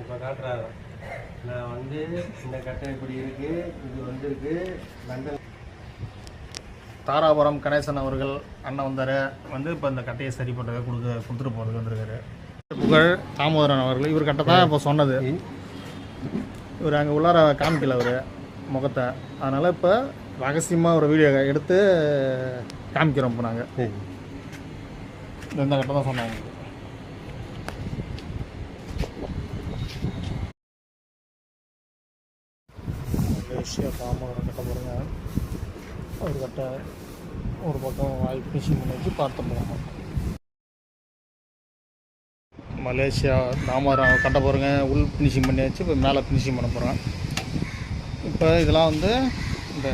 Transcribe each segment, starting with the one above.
இப்போ காட்டுறாரு. நான் வந்து இந்த கட்டை இப்படி இருக்கு இது வந்திருக்கு லண்டன் தாராபுரம் கணேசன் அவர்கள் அண்ணன் வந்தார். வந்து இப்போ இந்த கட்டையை சரி பண்ணுறதை கொடுக்க கொடுத்துட்டு போகிறதுக்கு வந்திருக்காரு. புகழ் தாமோதரன் அவர்கள் இவர் கட்டை தான் இப்போ சொன்னது. இவர் அங்கே உள்ளார காமிக்கல அவர் முகத்தை. அதனால் இப்போ ரகசியமாக ஒரு வீடியோ எடுத்து காமிக்கிறோம் இப்போ நாங்கள் இந்த கட்டை தான் சொன்னோம் உங்களுக்கு மலேசியா கட்ட பாருங்க ஒரு கட்டை ஒரு பக்கம் வாய் ஃபினிஷிங் பண்ணி வச்சு பார்த்து போகணும். மலேசியா தாமரம் கட்ட போகிறோங்க உள் ஃபினிஷிங் பண்ணி வச்சு இப்போ மேலே ஃபினிஷிங் பண்ண போகிறோம் இப்போ இதெல்லாம் வந்து இந்த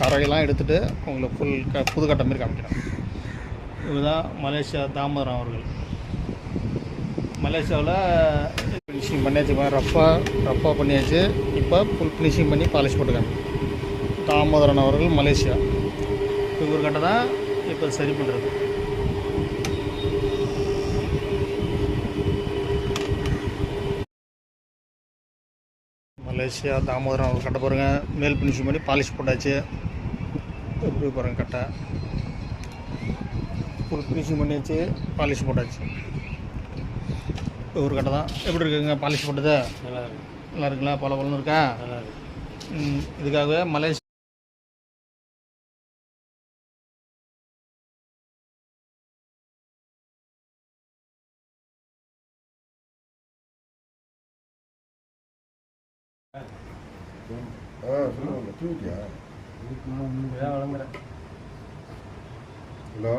கரையெல்லாம் எடுத்துகிட்டு உங்களுக்கு ஃபுல் க புது கட்டை மாதிரி காமிக்கிறேன். இதுதான் மலேசியா தாமரம் அவர்கள். மலேசியாவில் ஃபினிஷிங் பண்ணியாச்சு. ரஃப்பாக ரஃப்பாக பண்ணியாச்சு. இப்போ ஃபுல் ஃபினிஷிங் பண்ணி பாலிஷ் போட்டுக்காங்க. தாமோதரன் அவர்கள் மலேசியா. இவர் கட்டை தான் இப்போ சரி பண்ணுறது மலேசியா தாமோதரன் அவர் கட்ட பாருங்க மேல் ஃபினிஷிங் பண்ணி பாலிஷ் போட்டாச்சு. எப்படி பாருங்கள் கட்டை. ஃபுல் ஃபினிஷிங் பண்ணியாச்சு பாலிஷ் போட்டாச்சு. ஒரு கட்டை தான். எப்படி இருக்குங்க? பாலிஷ் போட்டது? நல்லா இருக்கு. நல்லா இருக்குங்களா? பல பலன்னு இருக்கா? நல்லா இருக்கு. ம், இதுக்காகவே மலேசியா ஹலோ?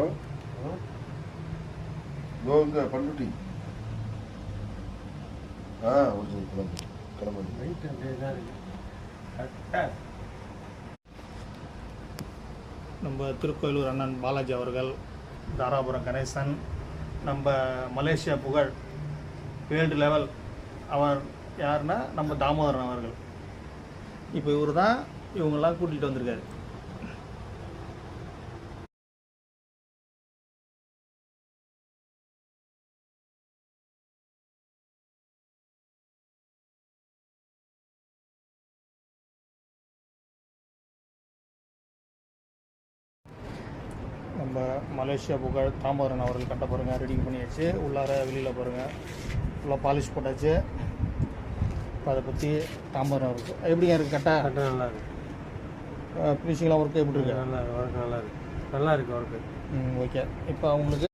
பண்ருட்டி. ஆ ஒரு நிமிஷம் கிளம்பு. கிளம்பு வெயிட் அப்படியே தான் இருக்கு. கரெக்டாக நம்ம திருக்கோயிலூர் அண்ணன் பாலாஜி அவர்கள் தாராபுரம் கணேசன் நம்ம மலேசியா புகழ் வேர்ல்டு லெவல் அவர் யாருன்னா நம்ம தாமோதரன் அவர்கள். இப்போ இவர் தான் இவங்கெல்லாம் கூட்டிகிட்டு வந்திருக்காரு. நம்ம மலேசியா புகழ் தாமோதரன் அவர்கள் கட்ட பாருங்க ரெடி பண்ணியாச்சு. உள்ளார வெளியில் பாருங்க. ஃபுல்லாக பாலிஷ் போட்டாச்சு. இப்போ அதை பற்றி தாமோதரன் அவருக்கு எப்படிங்க இருக்குது கட்டை கரெக்டாக நல்லா இருக்கு. ஃபினிஷிங்லாம் ஒர்க்கு எப்படி இருக்கு? நல்லா இருக்கு ஒர்க் நல்லா இருக்கு. நல்லா இருக்கு ஒர்க்கு ம் ஓகே இப்போ அவங்களுக்கு